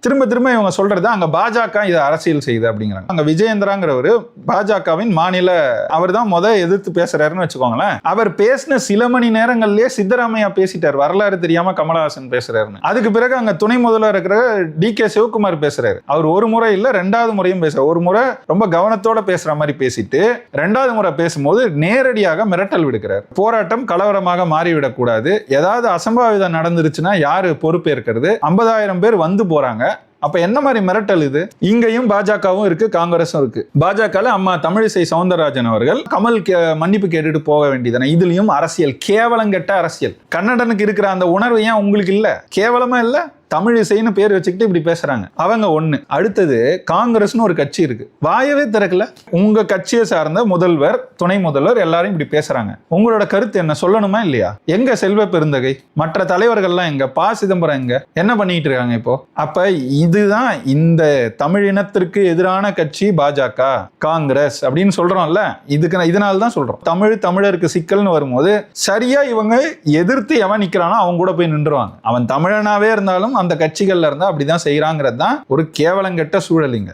திரும்ப திரும்ப இவங்க சொல்றது அங்க பாஜக இதை அரசியல் செய்யுது அப்படிங்கிறாங்க. அங்க விஜயேந்திராங்கிறவர் பாஜகவின் மாநில அவர் தான் முத எதிர்த்து பேசுறாருன்னு வச்சுக்கோங்களேன். அவர் பேசின சில மணி நேரங்கள்லயே சித்தராமையா பேசிட்டார். வரலாறு தெரியாம கமலஹாசன் பேசுறாருன்னு. அதுக்கு பிறகு அங்க துணை முதல்வர் இருக்கிற டி கே சிவகுமார் பேசுறாரு. அவர் ஒரு முறை இல்ல ரெண்டாவது முறையும் பேசுறாரு. ஒரு முறை ரொம்ப கவனத்தோட பேசுற மாதிரி பேசிட்டு ரெண்டாவது முறை பேசும்போது நேரடியாக மிரட்டல் விடுக்கிறார். போராட்டம் கலவரமாக மாறிவிடக் கூடாது ஏதாவது அசம்பாவிதம் நடந்துருச்சுன்னா யாரு பொறுப்பேற்கிறது? ஐம்பதாயிரம் பேர் வந்து போறாங்க. அப்ப என்ன மாதிரி மிரட்டல் இது? இங்கேயும் பாஜகவும் இருக்கு காங்கிரஸும் இருக்கு. பாஜக அம்மா தமிழிசை சவுந்தரராஜன் அவர்கள் கமல் கே- மன்னிப்பு கேட்டுட்டு போக வேண்டியதானே இதுலயும் அரசியல் கேவலங்கெட்ட அரசியல். கன்னடனுக்கு இருக்கிற அந்த உணர்வு ஏன் உங்களுக்கு இல்ல? கேவலமா இல்லை? தமிழிசைன்னு பேர் வச்சுக்கிட்டு இப்படி பேசுறாங்க. அவங்க ஒண்ணு. அடுத்தது காங்கிரஸ்னு ஒரு கட்சி இருக்கு. வாயவே திறக்கல. உங்க கட்சியை சார்ந்த முதல்வர் துணை முதல்வர் எல்லாரும் இப்படி பேசுறாங்க. உங்களோட கருத்து என்ன? சொல்லணுமா இல்லையா? எங்க செல்வ பெருந்தகை? மற்ற தலைவர்கள்லாம் எங்க? பா. சிதம்பரம் எங்க? என்ன பண்ணிட்டு இருக்காங்க இப்போ? அப்ப இதுதான் இந்த தமிழினத்திற்கு எதிரான கட்சி பாஜக காங்கிரஸ் அப்படின்னு சொல்றோம்ல. இதுக்கு இதனால தான் சொல்றோம். தமிழ் தமிழருக்கு சிக்கல்னு வரும்போது சரியா இவங்க எதிர்த்து எவன் நிக்கிறானோ அவங்க கூட போய் நின்றுவாங்க அவன் தமிழனாவே இருந்தாலும் அந்த கட்சிகள்ல இருந்தா அப்படிதான் செய்யறாங்கிறது தான் ஒரு கேவலங்கெட்ட சூழலிங்க